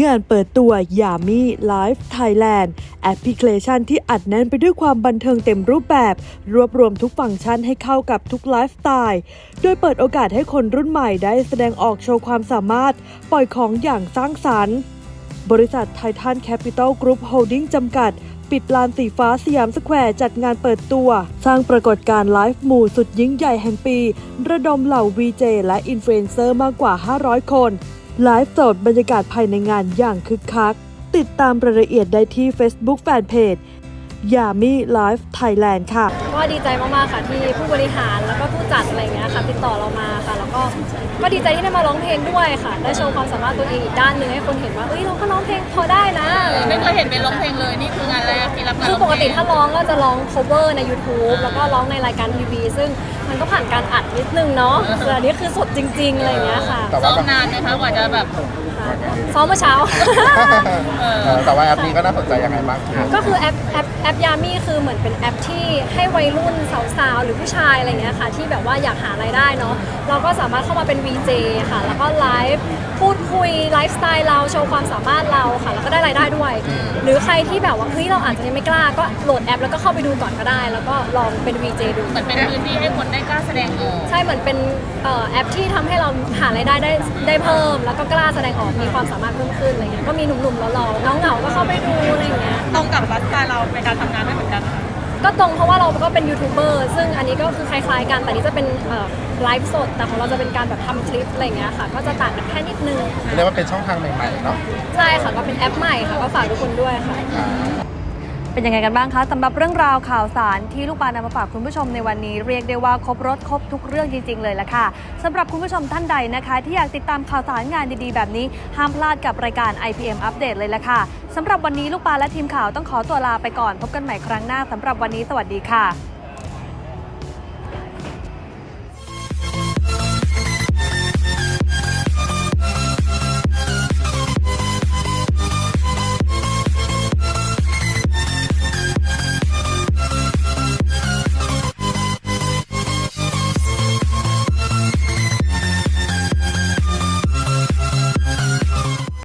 งานเปิดตัวยามีไลฟ์ไทยแลนด์แอปพลิเคชันที่อัดแน่นไปด้วยความบันเทิงเต็มรูปแบบ รวบรวมทุกฟังก์ชันให้เข้ากับทุกไลฟ์สไตล์ โดยเปิดโอกาสให้คนรุ่นใหม่ได้แสดงออกโชว์ความสามารถ ปล่อยของอย่างสร้างสรรค์ บริษัทไททันแคปิตอลกรุ๊ปโฮลดิ้งจำกัดปิดลานสีฟ้าสยามสแควร์จัดงานเปิดตัว สร้างปรากฏการณ์ไลฟ์หมู่สุดยิ่งใหญ่แห่งปี ระดมเหล่า VJ และอินฟลูเอนเซอร์มากกว่า 500 คน ไลฟ์สดบรรยากาศภายในงานอย่างคึกคัก ติดตามรายละเอียดได้ที่ Facebook Fanpage ยามีไลฟ์ไทยแลนด์ค่ะ ดีใจมากๆค่ะที่ผู้บริหารแล้วก็ผู้จัดอะไรเงี้ยค่ะติดต่อเรามาค่ะ แล้วก็ก็ดีใจที่ได้มาร้องเพลงด้วยค่ะ ได้โชว์ความสามารถตัวเองอีกด้านหนึ่งให้คนเห็นว่าเอ้ยเราก็ร้องเพลงพอได้นะอะไรไม่เงี้ยเคยเห็นเป็นร้องเพลงเลยนี่คืองานแรกที่รับงานคือปกติถ้าร้องเพลงร้องก็จะร้อง cover ใน YouTube แล้วก็ร้องในรายการทีวี ซึ่งมันก็ผ่านการอัดนิดนึงเนาะแต่อันนี้คือสดจริงๆอะไรเงี้ยค่ะแต่ซ้ว่าอมนานไหมคะกว่าจะแบบ ซ้อมเมื่อเช้า เออ แต่ว่าแอปนี้ก็น่าสนใจยังไงบ้างครับก็คือแอปแอปแอปยามี่คือเหมือนเป็นแอปที่ให้วัยรุ่นสาวๆ หรือผู้ชายอะไรเงี้ยค่ะ ที่แบบว่าอยากหารายได้เนาะเราก็สามารถเข้ามาเป็น VJ ค่ะ แล้วก็ไลฟ์พูดคุยไลฟ์สไตล์เราโชว์ความสามารถเราค่ะ แล้วก็ได้รายได้ด้วย หรือใครที่แบบว่าเฮ้ยเราอาจจะยังไม่กล้าก็โหลดแอป แล้วก็เข้าไปดูก่อนก็ได้ แล้วก็ลองเป็น VJ ดู เหมือนเป็นพื้นที่ให้คนได้กล้าแสดงออก ใช่เหมือนเป็นเอ่อแอปที่ทำให้เราหารายได้ได้ได้เพิ่ม แล้วก็กล้าแสดงออกมีความสามารถเพิ่มขึ้นอะไรเงี้ยก็มีหนุ่มๆหล่อๆน้องเหงาๆก็เข้าไปดูอะไรเงี้ย ตรงกับไลฟ์สไตล์เราในการทำงานด้วยเหมือนกันค่ะ ก็ตรงเพราะว่าเราก็เป็นยูทูบเบอร์ซึ่งอันนี้ก็คือคล้ายๆกัน แต่นี้จะเป็นไลฟ์สด แต่ของเราจะเป็นการแบบทำคลิปอะไรอย่างเงี้ยค่ะ ก็จะต่างกันแค่นิดนึงเรียกว่าเป็นช่องทางใหม่ๆเนาะใช่ค่ะก็เป็นแอปใหม่ค่ะก็ฝากทุกคนด้วยค่ะอ่าเป็นยังไงกันบ้างคะสำหรับเรื่องราวข่าวสารที่ลูกปลานำมาฝากคุณผู้ชมในวันนี้ เรียกได้ว่าครบรถครบทุกเรื่องจริง ๆ เลยละค่ะสำหรับคุณผู้ชมท่านใดนะคะ ที่อยากติดตามข่าวสารงานดีๆ แบบนี้ห้ามพลาดกับรายการ IPM อัปเดตเลยละค่ะ สำหรับวันนี้ลูกปลาและทีมข่าวต้องขอตัวลาไปก่อน พบกันใหม่ครั้งหน้าสำหรับวันนี้สวัสดีค่ะ